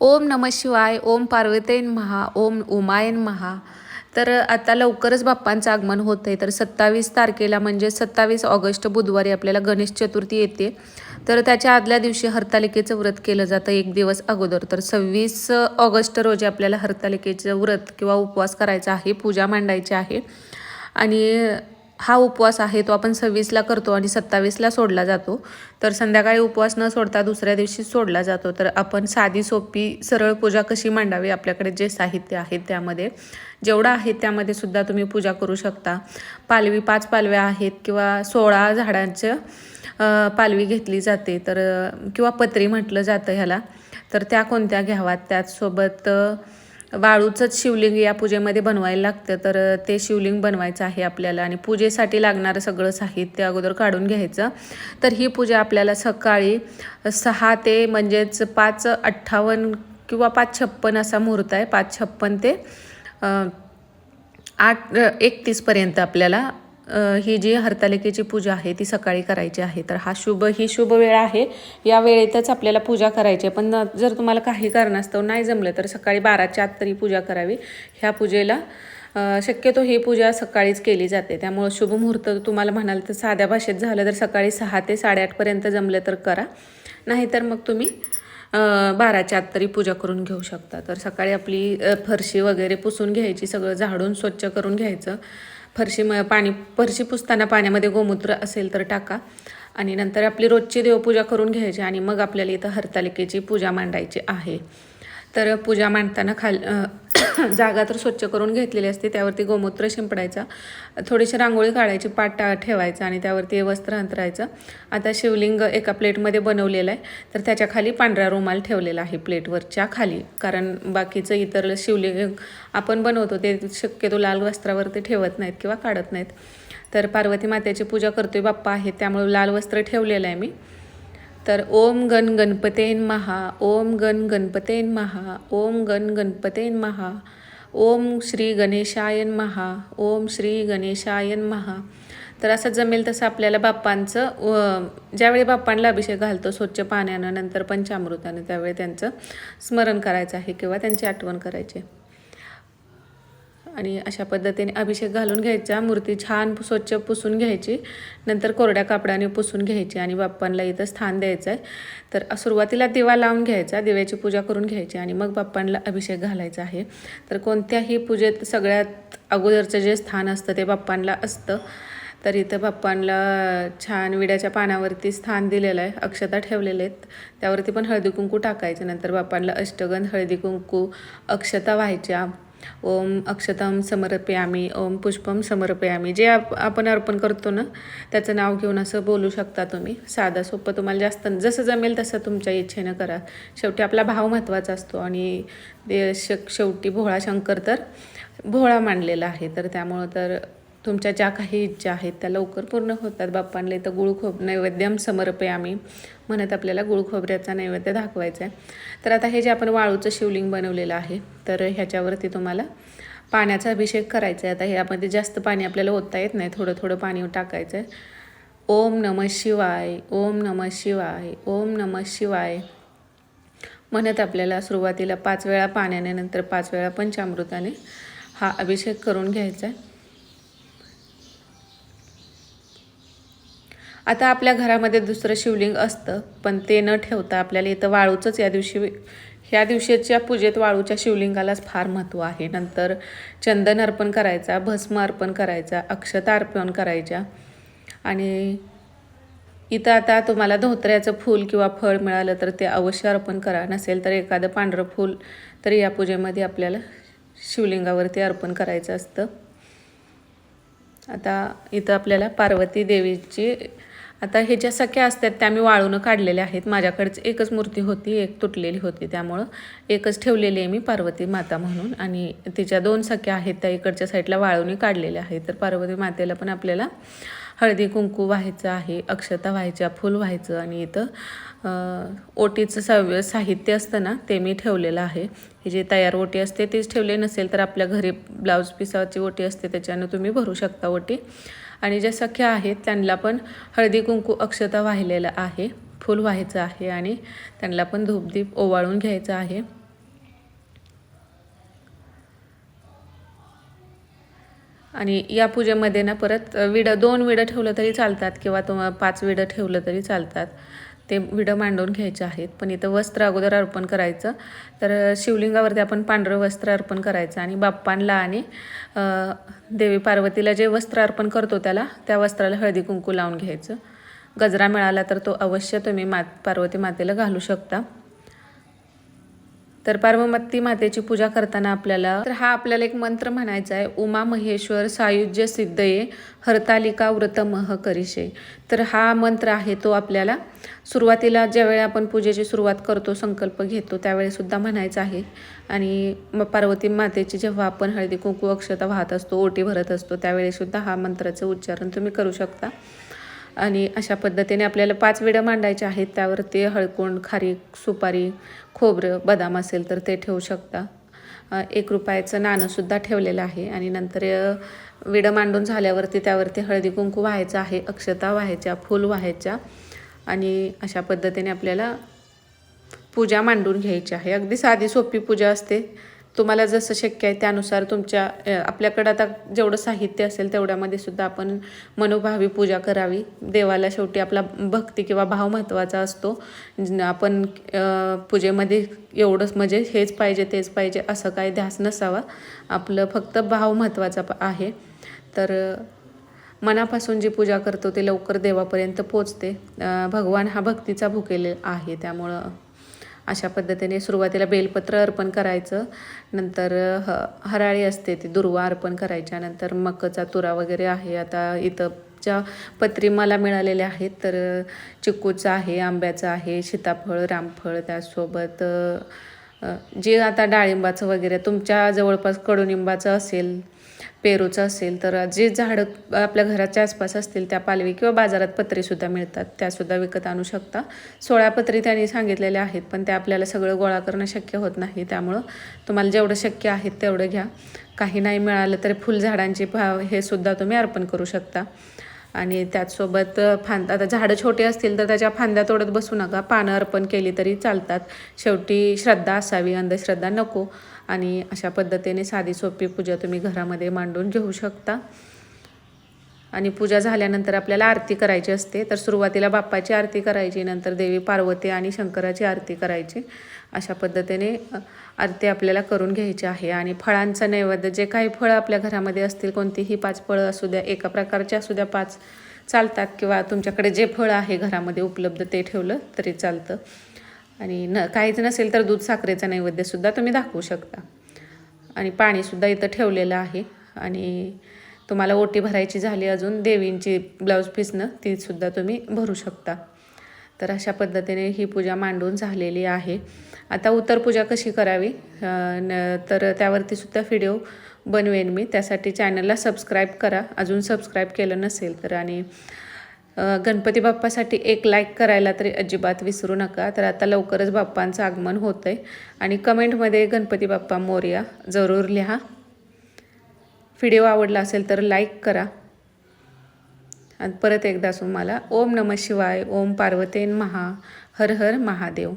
ओम नम शिवाय ओम पार्वतेन महा ओम उमायन महा तर आता लवकरच बाप्पांचं आगमन होतं आहे तर सत्तावीस तारखेला म्हणजे सत्तावीस ऑगस्ट बुधवारी आपल्याला गणेश चतुर्थी येते. तर त्याच्या आदल्या दिवशी हरतालिकेचं व्रत केलं जातं एक दिवस अगोदर. तर सव्वीस ऑगस्ट रोजी आपल्याला हरतालिकेचं व्रत किंवा उपवास करायचा आहे पूजा मांडायची आहे. आणि हा उपवास आहे तो आपण सव्वीसला करतो आणि सत्तावीसला सोडला जातो. तर संध्याकाळी उपवास न सोडता दुसऱ्या दिवशी सोडला जातो. तर आपण साधी सोपी सरळ पूजा कशी मांडावी? आपल्याकडे जे साहित्य आहे त्यामध्ये. जेवढं आहे त्यामध्ये सुद्धा तुम्ही पूजा करू शकता. पालवी पाच पालव्या आहेत किंवा सोळा झाडांचं पालवी घेतली जाते. तर किंवा पत्री म्हटलं जातं ह्याला. तर त्या कोणत्या घ्याव्यात त्याचसोबत वाळूचंच शिवलिंग या पूजेमध्ये बनवायला लागतं. तर ते शिवलिंग बनवायचं आहे आपल्याला आणि पूजेसाठी लागणारं सगळं साहित्य अगोदर काढून घ्यायचं. तर ही पूजा आपल्याला सकाळी सहा ते म्हणजेच पाच अठ्ठावन्न किंवा पाच छप्पन असा मुहूर्त आहे. पाच छप्पन ते आठ एकतीसपर्यंत आपल्याला ही जी हरतालिकेची पूजा आहे ती सकाळी करायची आहे. तर हा शुभ ही शुभ वेळ आहे. या वेळेतच आपल्याला पूजा करायची आहे. पण जर तुम्हाला काही कारणास्तव नाही जमलं तर सकाळी बाराच्या आत तरी पूजा करावी. ह्या पूजेला शक्यतो ही पूजा सकाळीच केली जाते. त्यामुळं शुभ मुहूर्त तुम्हाला म्हणाल तर साध्या भाषेत झालं तर सकाळी सहा ते साडेआठपर्यंत जमलं तर करा. नाहीतर मग तुम्ही बाराच्या आत तरी पूजा करून घेऊ शकता. तर सकाळी आपली फरशी वगैरे पुसून घ्यायची सगळं झाडून स्वच्छ करून घ्यायचं. फरशी म पाणी फरशी पुसताना पाण्यामध्ये गोमूत्र असेल तर टाका. आणि नंतर आपली रोजची देवपूजा करून घ्यायची आणि मग आपल्याला इथं हरतालिकेची पूजा मांडायची आहे. तर पूजा मांडताना खाल जागा तर स्वच्छ करून घेतलेली असते. त्यावरती गोमूत्र शिंपडायचा. थोडीशी रांगोळी काढायची पाट ठेवायचा आणि त्यावरती वस्त्र अंतरायचं. आता शिवलिंग एका प्लेटमध्ये बनवलेलं आहे. तर त्याच्याखाली पांढरा रुमाल ठेवलेला आहे प्लेटवरच्या खाली. कारण बाकीचं इतर शिवलिंग आपण बनवतो ते शक्यतो लाल वस्त्रावरती ठेवत नाहीत किंवा काढत नाहीत. तर पार्वती मातेची पूजा करतोय बाप्पा आहे त्यामुळे लाल वस्त्र ठेवलेलं आहे मी. तर ओम गण गणपतेन महा ओम गण गणपतेन महा ओम गण गणपतेन महा ओम श्री गणेशायन महा ओम श्री गणेशायन महा. तर असं जमेल तसं आपल्याला बाप्पांचं ज्यावेळी बाप्पांना अभिषेक घालतो स्वच्छ पाण्यानं नंतर पंचामृतानं त्यावेळी त्यांचं स्मरण करायचं आहे किंवा त्यांची आठवण करायची आणि अशा पद्धतीने अभिषेक घालून घ्यायचा मूर्ती छान स्वच्छ पुसून घ्यायची नंतर कोरड्या कापडाने पुसून घ्यायची आणि बाप्पांना इथं स्थान द्यायचं आहे तर सुरुवातीला दिवा लावून घ्यायचा दिव्याची पूजा करून घ्यायची आणि मग बाप्पांना अभिषेक घालायचा आहे. तर कोणत्याही पूजेत सगळ्यात अगोदरचं जे स्थान असतं ते बाप्पांना असतं. तर इथं बाप्पांना छान विड्याच्या पानावरती स्थान दिलेलं आहे अक्षता ठेवलेले आहेत. त्यावरती पण हळदी कुंकू टाकायचं नंतर बाप्पांना अष्टगंध हळदी कुंकू अक्षता व्हायच्या. ओम अक्षतम समर्पयामी ओम पुष्पम समर्पयामी. जे आप आपण अर्पण करतो ना त्याचं नाव घेऊन असं बोलू शकता तुम्ही. साधं सोपं तुम्हाला जास्त जसं जमेल तसं तुमच्या इच्छेनं करा. शेवटी आपला भाव महत्त्वाचा असतो आणि श शेवटी भोळा शंकर तर भोळा मांडलेला आहे. तर त्यामुळं तर तुमच्या ज्या काही इच्छा आहेत त्या लवकर पूर्ण होतात. बाप्पांले तर गुळ खोब नैवेद्यम समर्पयामी. म्हणत आपल्याला गुळ खोबऱ्याचा नैवेद्य दाखवायचा आहे तर आता हे जे आपण वाळूचं शिवलिंग बनवलेलं आहे तर ह्याच्यावरती तुम्हाला पाण्याचा अभिषेक करायचा आहे आता ह्यामध्ये जास्त पाणी आपल्याला ओतता येत नाही थोडं थोडं पाणी टाकायचं आहे ओम नम शिवाय ओम नम शिवाय ओम नम शिवाय म्हणत आपल्याला सुरुवातीला पाच वेळा पाण्याने नंतर पाच वेळा पंचामृताने हा अभिषेक करून घ्यायचा आहे आता आपल्या घरामध्ये दुसरं शिवलिंग असतं पण ते न ठेवता आपल्याला इथं वाळूचंच या दिवशी ह्या दिवशीच्या पूजेत वाळूच्या शिवलिंगालाच फार महत्त्व आहे. नंतर चंदन अर्पण करायचा भस्म अर्पण करायचा अक्षता अर्पण करायच्या. आणि इथं आता तुम्हाला धोत्र्याचं फूल किंवा फळ मिळालं तर ते अवश्य अर्पण करा. नसेल तर एखादं पांढरं फूल तर या पूजेमध्ये आपल्याला शिवलिंगावरती अर्पण करायचं असतं. आता इथं आपल्याला पार्वती देवीची आता हे ज्या सख्या असतात त्या मी वाळून काढलेल्या आहेत. माझ्याकडेच एकच मूर्ती होती एक तुटलेली होती त्यामुळं. एकच ठेवलेली आहे मी पार्वती माता म्हणून आणि तिच्या दोन सख्या आहेत त्या इकडच्या साईडला वाळून काढलेल्या आहेत. तर पार्वती मातेला पण आपल्याला हळदी कुंकू व्हायचं आहे अक्षता व्हायच्या फूल व्हायचं आणि इथं ओटीचं सव साहित्य असतं ना ते मी ठेवलेलं आहे. हे जे तयार ओटी असते तेच ठेवले नसेल तर आपल्या घरी ब्लाऊज पिसाची ओटी असते त्याच्यानं तुम्ही भरू शकता ओटी. आणि ज्या सख्या आहेत त्यांना पण हळदी कुंकू अक्षता वाहिलेलं आहे. फूल व्हायचं आहे आणि त्यांना पण धूपदीप ओवाळून घ्यायचं आहे. आणि या पूजेमध्ये ना परत विडं दोन विडं ठेवलं तरी चालतात किंवा तुम्हाला पाच विडं ठेवलं तरी चालतात. ते विडं मांडून घ्यायचे आहेत. पण इथं वस्त्र अगोदर अर्पण करायचं. तर शिवलिंगावरती आपण पांढरं वस्त्र अर्पण करायचं आणि बाप्पांना आणि देवी पार्वतीला जे वस्त्र अर्पण करतो त्याला त्या वस्त्राला हळदी कुंकू लावून घ्यायचं. गजरा मिळाला तर तो अवश्य तुम्ही मात पार्वती मातेला घालू शकता. तर पार्वमत्ती मातेची पूजा करताना आपल्याला तर हा आपल्याला एक मंत्र म्हणायचा आहे उमा महेश्वर सायुज्य सिद्धये हरतालिका व्रत मह करिशे तर हा मंत्र आहे तो आपल्याला सुरुवातीला ज्यावेळी आपण पूजेची सुरुवात करतो संकल्प घेतो त्यावेळीसुद्धा म्हणायचा आहे. आणि मग पार्वती मातेची जेव्हा आपण हळदी कुंकू अक्षता वाहत असतो ओटी भरत असतो त्यावेळीसुद्धा हा मंत्राचं उच्चारण तुम्ही करू शकता. आणि अशा पद्धतीने आपल्याला पाच विडं मांडायचे आहेत त्यावरती हळकुंड खारीक सुपारी खोबरं बदाम असेल तर ते ठेवू शकता. एक रुपयाचं नाणंसुद्धा ठेवलेलं आहे आणि नंतर विडं मांडून झाल्यावरती त्यावरती हळदी कुंकू व्हायचं आहे अक्षता व्हायच्या फूल व्हायच्या आणि अशा पद्धतीने आपल्याला पूजा मांडून घ्यायची आहे. अगदी साधी सोपी पूजा असते. तुम्हाला जसं शक्य आहे त्यानुसार तुमच्या आपल्याकडं आता जेवढं साहित्य असेल तेवढ्यामध्ये सुद्धा आपण मनोभावी पूजा करावी. देवाला शेवटी आपला भक्ती किंवा भाव महत्त्वाचा असतो. आपण पूजेमध्ये एवढंच म्हणजे हेच पाहिजे तेच पाहिजे असं काही ध्यास नसावा. आपलं फक्त भाव महत्त्वाचा आहे. तर मनापासून जी पूजा करतो ते लवकर देवापर्यंत पोचते. भगवान हा भक्तीचा भुकेले आहे त्यामुळं अशा पद्धतीने सुरुवातीला बेलपत्र अर्पण करायचं. नंतर ह हराळी असते ती दुर्वा अर्पण करायच्या. नंतर मकचा तुरा वगैरे आहे. आता इथं ज्या पत्री मला मिळालेल्या आहेत तर चिक्कूचं आहे आंब्याचं आहे सीताफळ रामफळ त्यासोबत जे आता डाळिंबाचं वगैरे तुमच्या जवळपास कडुनिंबाचं असेल पेरूचं असेल तर जे झाडं आपल्या घराच्या आसपास असतील त्या पालवी किंवा बाजारात पत्रेसुद्धा मिळतात. त्यासुद्धा विकत आणू शकता. सोळा पत्री त्यांनी सांगितलेल्या आहेत पण त्या आपल्याला सगळं गोळा करणं शक्य होत नाही. त्यामुळं तुम्हाला जेवढं शक्य आहे तेवढं घ्या. काही नाही मिळालं तरी फुलझाडांची भाव हे सुद्धा तुम्ही अर्पण करू शकता. आणि त्याचसोबत फांद आता झाडं छोटे असतील तर त्याच्या फांद्या तोडत बसू नका. पानं अर्पण केली तरी चालतात. शेवटी श्रद्धा असावी अंधश्रद्धा नको. आणि अशा पद्धतीने साधी सोपी पूजा तुम्ही घरामध्ये मांडून घेऊ शकता. आणि पूजा झाल्यानंतर आपल्याला आरती करायची असते. तर सुरुवातीला बाप्पाची आरती करायची नंतर देवी पार्वती आणि शंकराची आरती करायची. अशा पद्धतीने आरती आपल्याला करून घ्यायची आहे. आणि फळांचा नैवेद्य जे काही फळं आपल्या घरामध्ये असतील कोणतीही पाच फळं असू द्या एका प्रकारची असू द्या पाच चालतात किंवा तुमच्याकडे जे फळं आहे घरामध्ये उपलब्ध ते ठेवलं तरी चालतं. आणि न काहीच नसेल तर दूध साखरेचा नैवेद्यसुद्धा तुम्ही दाखवू शकता. आणि पाणीसुद्धा इथं ठेवलेलं आहे. आणि तुम्हाला ओटी भरायची झाली अजून देवींची ब्लाऊज पीसनं तीसुद्धा तुम्ही भरू शकता. तर अशा पद्धतीने ही पूजा मांडून झालेली आहे. आता उत्तर पूजा कशी करावी? न- तर त्यावरती सुद्धा व्हिडिओ बनवेन मी. त्यासाठी चॅनलला सबस्क्राईब करा. अजून सबस्क्राईब केलं नसेल तर आणि गणपती बाप्पासाठी एक लाईक करायला तरी अजिबात विसरू नका. तर आता लवकरच बाप्पांचं आगमन होतं आहे आणि कमेंटमध्ये गणपती बाप्पा मोर्या जरूर लिहा. व्हिडिओ आवडला असेल तर लाईक करा. आणि परत एकदा तुम्हाला ओम नम शिवाय ओम पार्वतेन महा हर हर महादेव.